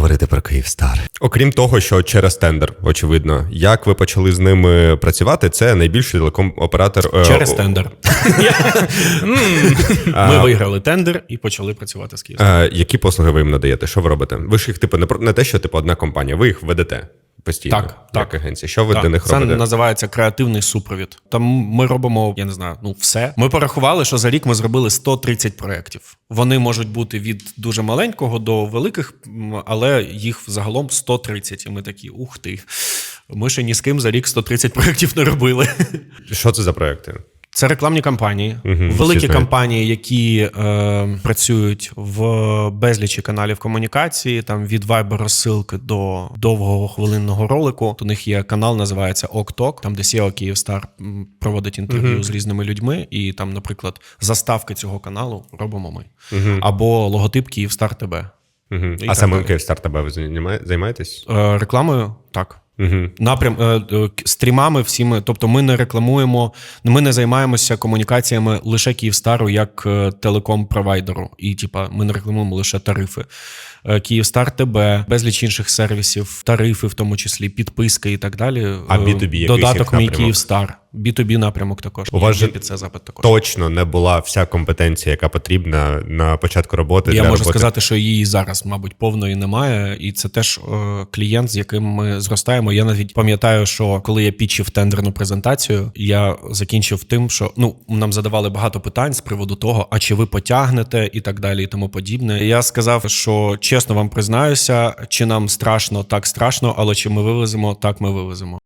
поговорити про Київстар. Окрім того, що через тендер, очевидно, як ви почали з ними працювати, це найбільший телеком-оператор е, Через тендер. Ми виграли тендер і почали працювати з Києвом. Е, Які послуги ви їм надаєте? Що ви робите? Ви ж їх, типу, не те, що типу одна компанія, ви їх ведете постійно. Так, як так. агенція. Що ви Так, для них це називається креативний супровід. Там ми робимо, я не знаю, ну все. Ми порахували, що за рік ми зробили 130 проєктів. Вони можуть бути від дуже маленького до великих, але їх загалом 130. І ми такі, ух ти. Ми ще ні з ким за рік 130 проєктів не робили. Що це за проекти? Це рекламні кампанії, Мгм, великі кампанії, які е, працюють в безлічі каналів комунікації, там від Viber розсилки до довгого хвилинного ролику. У них є канал, називається OkTok, там де SEO Київстар проводить інтерв'ю з різними людьми, і там, наприклад, заставки цього каналу робимо ми. Або логотип Київстар ТБ. Угу. І А самим. Київстар тебе ви займаєтесь? Е, рекламою так. Угу. Напрям е, е, стрімами всіми, тобто ми не рекламуємо, ми не займаємося комунікаціями лише Київстару як е, телеком-провайдеру. І типа ми не рекламуємо лише тарифи. Е, Київстар ТБ, безліч інших сервісів, тарифи, в тому числі підписки і так далі. А Е, B2B якийсь додаток їх мій? Київстар. B2B напрямок також. У вас Є же під це запит також. Точно не була вся компетенція, яка потрібна на початку роботи. Я для можу роботи. сказати, що її зараз, мабуть, повної немає, і це теж е, клієнт, з яким ми зростаємо. Я навіть пам'ятаю, що коли я пічив тендерну презентацію, я закінчив тим, що ну нам задавали багато питань з приводу того, а чи ви потягнете і так далі, і тому подібне. Я сказав, що чесно вам признаюся, чи нам страшно, так страшно, але чи ми вивеземо, так ми вивеземо.